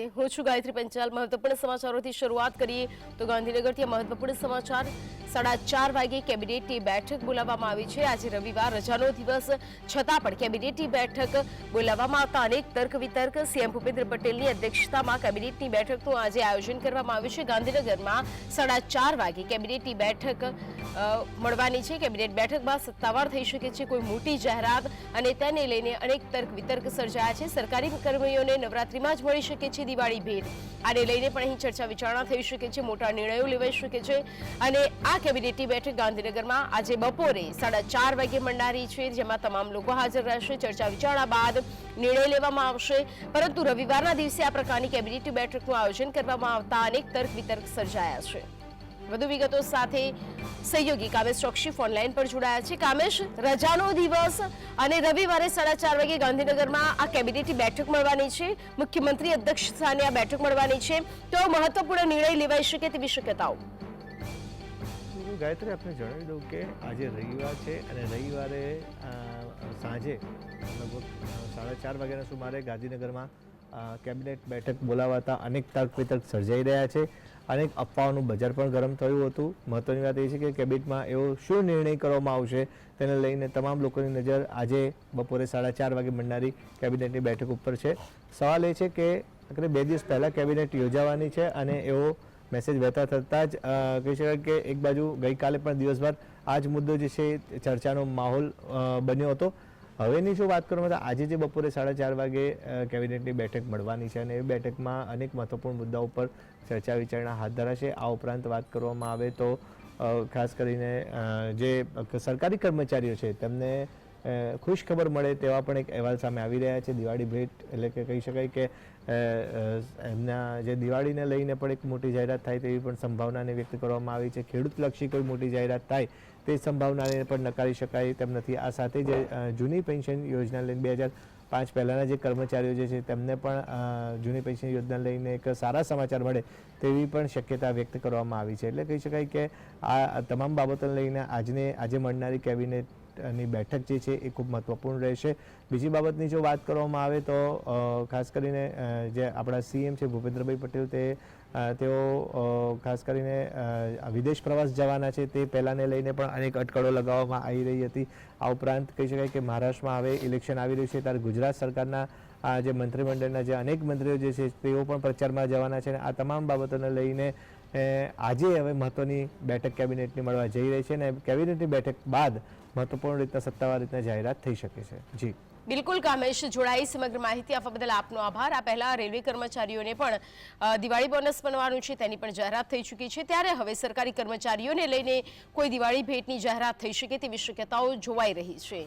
હું છું ગાયત્રી પંચાલ. મહત્વપૂર્ણ સમાચારોથી શરૂઆત કરીએ તો ગાંધીનગરથી મહત્વપૂર્ણ સમાચાર. સાડા ચાર વાગે કેબિનેટની બેઠક બોલાવવામાં આવી છે. આજે રવિવાર રજાનો દિવસ. છતાં પણ કેબિનેટની બેઠક બોલાવવામાં આવતા અનેક તર્ક વિતર્ક. સીએમ ભૂપેન્દ્ર પટેલની અધ્યક્ષતામાં કેબિનેટની બેઠકનું આજે આયોજન કરવામાં આવ્યું છે. ગાંધીનગરમાં સાડા ચાર વાગે કેબિનેટની બેઠક મળવાની છે. કેબિનેટ બેઠકમાં સત્તાવાર થઈ શકે છે. કોઈ મોટી જાહેરાત અને તેને લઈને અનેક તર્ક વિતર્ક સર્જાયા છે. સરકારી કર્મીઓને નવરાત્રીમાં જ મળી શકે છે. દિવાળી ભેટ આને લઈને પણ અહીં ચર્ચા વિચારણા થઈ શકે છે, મોટા નિર્ણયો લેવાઈ શકે છે. અને આ કેબિનેટની બેઠક ગાંધીનગરમાં આજે બપોરે સાડા ચાર વાગે મળનારી છે, જેમાં તમામ લોકો હાજર રહેશે. ચર્ચા વિચારણા બાદ નિર્ણય લેવામાં આવશે. પરંતુ રવિવારના દિવસે આ પ્રકારની કેબિનેટની બેઠકનું આયોજન કરવામાં આવતા અનેક તર્ક વિતર્ક સર્જાયા છે. વધુ વિગતો સાથે સહયોગી કામેશ ફોન ફોનલાઈન પર જોડાયા છે. કામેશ, રજાનો દિવસ અને રવિવારે સાડા ચાર વાગે ગાંધીનગરમાં આ કેબિનેટની બેઠક મળવાની છે. મુખ્યમંત્રી અધ્યક્ષ સ્થાને આ બેઠક મળવાની છે. તો મહત્વપૂર્ણ નિર્ણય લેવાઈ શકે તેવી શક્યતાઓ. ગાયત્રી આપને જણાવી દઉં કે આજે રવિવાર છે અને રવિવારે સાંજે લગભગ સાડા ચાર વાગ્યાના સુમારે ગાંધીનગરમાં કેબિનેટ બેઠક બોલાવાતા અનેક તર્ક વિતર્ક સર્જાઈ રહ્યા છે. અનેક અફવાઓનું બજાર પણ ગરમ થયું હતું. મહત્વની વાત એ છે કે કેબિનેટમાં એવો શું નિર્ણય કરવામાં આવશે તેને લઈને તમામ લોકોની નજર આજે બપોરે સાડા ચાર વાગે મળનારી કેબિનેટની બેઠક ઉપર છે. સવાલ એ છે કે આખરે બે દિવસ પહેલાં કેબિનેટ યોજાવાની છે અને એવો મેસેજ વહેતા થતાં જ કહી શકાય કે એક બાજુ ગઈકાલે પણ દિવસભર આ જ મુદ્દો જે છે ચર્ચાનો માહોલ બન્યો હતો. હવેની શું વાત કરવામાં તો આજે જે બપોરે સાડા ચાર વાગે કેબિનેટની બેઠક મળવાની છે અને એ બેઠકમાં અનેક મહત્વપૂર્ણ મુદ્દાઓ પર ચર્ચા વિચારણા હાથ ધરાશે. આ ઉપરાંત વાત કરવામાં આવે તો ખાસ કરીને જે સરકારી કર્મચારીઓ છે, તેમને ખુશ ખબર મળે તેવા પણ એક અહેવાલ સામે આવી રહ્યા છે. દિવાળી ભેટ એટલે કે કહી શકાય કે એમના જે દિવાળીને લઈને પણ એક મોટી જાહેરાત થાય તેવી પણ સંભાવનાને વ્યક્ત કરવામાં આવી છે. ખેડૂતલક્ષી કોઈ મોટી જાહેરાત થાય તે સંભાવનાને પણ નકારી શકાય તેમ નથી. આ સાથે જે જૂની પેન્શન યોજના લઈને બે હજાર પાંચ પહેલાંના જે કર્મચારીઓ જે છે તેમને પણ જૂની પેન્શન યોજના લઈને એક સારા સમાચાર મળે તેવી પણ શક્યતા વ્યક્ત કરવામાં આવી છે. એટલે કહી શકાય કે આ તમામ બાબતોને લઈને આજને, આજે મળનારી કેબિનેટ ની બેઠક જે છે એ ખૂબ મહત્વપૂર્ણ રહેશે. બીજી બાબતની જો વાત કરવામાં આવે તો ખાસ કરીને જે આપણા સીએમ છે ભૂપેન્દ્રભાઈ પટેલ તે તેઓ ખાસ કરીને વિદેશ પ્રવાસ જવાના છે તે પહેલાંને લઈને પણ અનેક અટકળો લગાવવામાં આવી રહી હતી. આ ઉપરાંત કહી શકાય કે મહારાષ્ટ્રમાં હવે ઇલેક્શન આવી રહ્યું છે, ત્યારે ગુજરાત સરકારના, આ જે મંત્રીમંડળના જે અનેક મંત્રીઓ જે છે તેઓ પણ પ્રચારમાં જવાના છે અને આ તમામ બાબતોને લઈને આજે હવે મહત્વની બેઠક કેબિનેટની મળવા જઈ રહી છે અને કેબિનેટની બેઠક બાદ મહત્વપૂર્ણ રીતના સત્તાવાર રીતના જાહેરાત થઈ શકે છે. જી. બિલકુલ કામેશ જોડાઈ સમગ્ર માહિતી આપવા બદલ આપનો આભાર. આ પહેલા રેલવે કર્મચારીઓને પણ દિવાળી બોનસ બનવાનું છે, તેની પણ જાહેરાત થઈ ચૂકી છે. ત્યારે હવે સરકારી કર્મચારીઓને લઈને કોઈ દિવાળી ભેટની જાહેરાત થઈ શકે તેવી શક્યતાઓ જોવાઈ રહી છે.